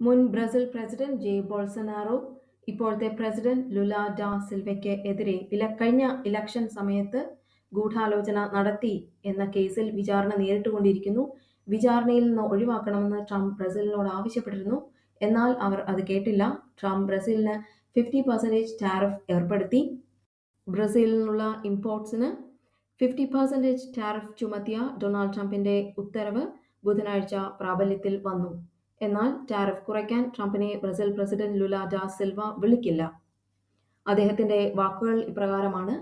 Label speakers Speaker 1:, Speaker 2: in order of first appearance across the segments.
Speaker 1: മുൻ Brazil president ജെയ് ബോൾസനാറോ ഇപ്പോഴത്തെ president Lula ഡാ സിൽവയ്ക്ക് എതിരെ ഇല കഴിഞ്ഞ ഇലക്ഷൻ സമയത്ത് ഗൂഢാലോചന നടത്തി എന്ന കേസിൽ വിചാരണ നേരിട്ടുകൊണ്ടിരിക്കുന്നു. വിചാരണയിൽ നിന്ന് ഒഴിവാക്കണമെന്ന് ട്രംപ് ബ്രസീലിനോട് ആവശ്യപ്പെട്ടിരുന്നു. എന്നാൽ അവർ അത് കേട്ടില്ല. ട്രംപ് ബ്രസീലിന് ഫിഫ്റ്റി പെർസെന്റേജ് ടാരിഫ് ഏർപ്പെടുത്തി. ബ്രസീലിൽ നിന്നുള്ള ഇമ്പോർട്ട്സിന് ഫിഫ്റ്റി പെർസെന്റേജ് ടാരിഫ് ചുമത്തിയ ഡൊണാൾഡ് ട്രംപിന്റെ ഉത്തരവ് ബുധനാഴ്ച പ്രാബല്യത്തിൽ വന്നു. എന്നാൽ ടാരിഫ് കുറയ്ക്കാൻ ട്രംപിനെ Brazil president Lula da Silva വിളിക്കില്ല. അദ്ദേഹത്തിന്റെ വാക്കുകൾ ഇപ്രകാരമാണ്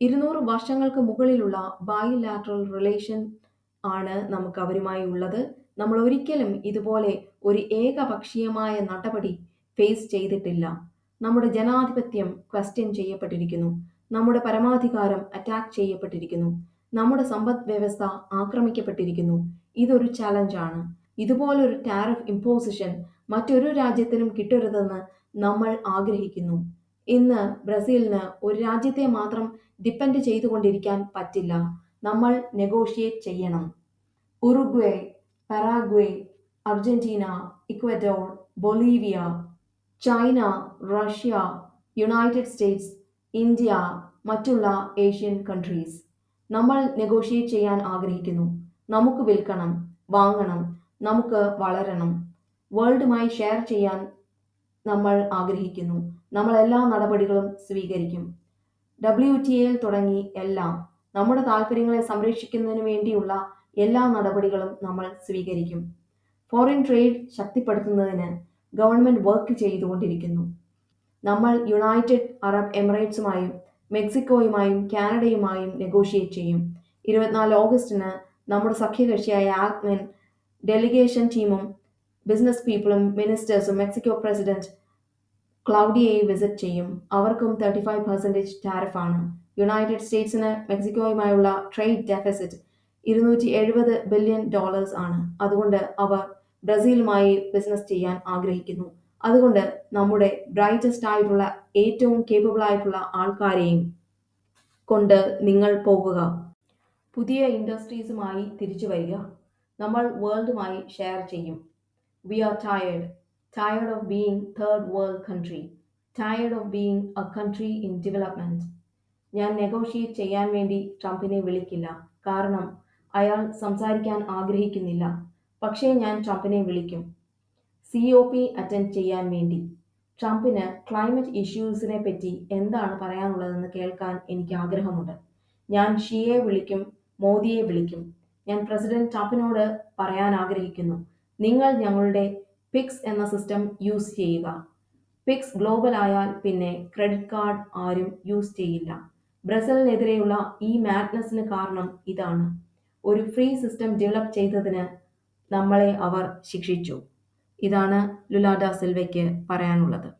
Speaker 1: ഇരുന്നൂറ് വർഷങ്ങൾക്ക് മുകളിലുള്ള ബയോലാറ്ററൽ റിലേഷൻ ആണ് നമുക്ക് അവരുമായി ഉള്ളത്. നമ്മൾ ഒരിക്കലും ഇതുപോലെ ഒരു ഏകപക്ഷീയമായ നടപടി ഫേസ് ചെയ്തിട്ടില്ല. നമ്മുടെ ജനാധിപത്യം ക്വസ്റ്റ്യൻ ചെയ്യപ്പെട്ടിരിക്കുന്നു. നമ്മുടെ പരമാധികാരം അറ്റാക്ക് ചെയ്യപ്പെട്ടിരിക്കുന്നു. നമ്മുടെ സമ്പദ് വ്യവസ്ഥ ആക്രമിക്കപ്പെട്ടിരിക്കുന്നു. ഇതൊരു ചലഞ്ചാണ് ഇതുപോലൊരു ടാരിഫ് ഇമ്പോസിഷൻ മറ്റൊരു രാജ്യത്തിനും കിട്ടരുതെന്ന് നമ്മൾ ആഗ്രഹിക്കുന്നു. ഇന്ന് ബ്രസീലിന് ഒരു രാജ്യത്തെ മാത്രം ഡിപ്പെൻഡ് ചെയ്തുകൊണ്ടിരിക്കാൻ പറ്റില്ല. നമ്മൾ നെഗോഷിയേറ്റ് ചെയ്യണം. Uruguay Paraguay Argentina Ecuador Bolivia China Russia United States India മറ്റുള്ള ഏഷ്യൻ കൺട്രീസ് നമ്മൾ നെഗോഷിയേറ്റ് ചെയ്യാൻ ആഗ്രഹിക്കുന്നു. നമുക്ക് വിൽക്കണം വാങ്ങണം നമുക്ക് വളരണം. വേൾഡുമായി ഷെയർ ചെയ്യാൻ നമ്മൾ ആഗ്രഹിക്കുന്നു. നമ്മൾ എല്ലാ നടപടികളും സ്വീകരിക്കും. ഡബ്ല്യു ടി എയിൽ തുടങ്ങി എല്ലാം നമ്മുടെ താല്പര്യങ്ങളെ സംരക്ഷിക്കുന്നതിന് വേണ്ടിയുള്ള എല്ലാ നടപടികളും നമ്മൾ സ്വീകരിക്കും. ഫോറിൻ ട്രേഡ് ശക്തിപ്പെടുത്തുന്നതിന് ഗവൺമെന്റ് വർക്ക് ചെയ്തുകൊണ്ടിരിക്കുന്നു. നമ്മൾ യുണൈറ്റഡ് അറബ് എമിറേറ്റ്സുമായും മെക്സിക്കോയുമായും കാനഡയുമായും നെഗോഷിയേറ്റ് ചെയ്യും. ഇരുപത്തിനാല് ഓഗസ്റ്റിന് നമ്മുടെ സഖ്യകക്ഷിയായ ആക്മെൻ ഡെലിഗേഷൻ ടീമും ബിസിനസ് പീപ്പിളും മിനിസ്റ്റേഴ്സും മെക്സിക്കോ പ്രസിഡന്റ് ക്ലൗഡിയയെ വിസിറ്റ് ചെയ്യും. അവർക്കും തേർട്ടി ഫൈവ് പെർസെന്റേജ് ടാരിഫാണ് യുണൈറ്റഡ് സ്റ്റേറ്റ്സിന് മെക്സിക്കോയുമായുള്ള ട്രേഡ് ഡെഫിസിറ്റ് ഇരുന്നൂറ്റി എഴുപത് ബില്യൺ ഡോളേഴ്സ് ആണ്. അതുകൊണ്ട് അവർ ബ്രസീലുമായി ബിസിനസ് ചെയ്യാൻ ആഗ്രഹിക്കുന്നു. അതുകൊണ്ട് നമ്മുടെ ബ്രൈറ്റസ്റ്റ് ആയിട്ടുള്ള ഏറ്റവും കേപ്പബിൾ ആയിട്ടുള്ള ആൾക്കാരെയും കൊണ്ട് നിങ്ങൾ പോകുക പുതിയ ഇൻഡസ്ട്രീസുമായി തിരിച്ചു വരിക. നമ്മൾ വേൾഡുമായി ഷെയർ ചെയ്യും. We are tired tired of being third world country tired of being a country in development ഞാൻ നെഗോഷിയേറ്റ് ചെയ്യാൻ വേണ്ടി ട്രംപിനെ വിളിക്കില്ല. കാരണം അയാൾ സംസാരിക്കാൻ ആഗ്രഹിക്കുന്നില്ല. പക്ഷേ ഞാൻ ട്രംപിനെ വിളിക്കും. സി ഒ പി അറ്റൻഡ് ചെയ്യാൻ വേണ്ടി. ട്രംപിന് ക്ലൈമറ്റ് ഇഷ്യൂസിനെ പറ്റി എന്താണ് പറയാനുള്ളതെന്ന് കേൾക്കാൻ എനിക്ക് ആഗ്രഹമുണ്ട്. ഞാൻ ഷിയെ വിളിക്കും മോദിയെ വിളിക്കും. ഞാൻ പ്രസിഡന്റ് ട്രംപിനോട് പറയാൻ ആഗ്രഹിക്കുന്നു. നിങ്ങൾ ഞങ്ങളുടെ പിക്സ് എന്ന സിസ്റ്റം യൂസ് ചെയ്യുക. പിക്സ് ഗ്ലോബൽ ആയാൽ പിന്നെ ക്രെഡിറ്റ് കാർഡ് ആരും യൂസ് ചെയ്യില്ല. ബ്രസലിനെതിരെയുള്ള ഈ മാഡ്നസിന് കാരണം ഇതാണ്. ഒരു ഫ്രീ സിസ്റ്റം ഡെവലപ്പ് ചെയ്തതിന് നമ്മളെ അവർ ശിക്ഷിച്ചു. ഇതാണ് ലുലാഡ സിൽവയ്ക്ക് പറയാനുള്ളത്.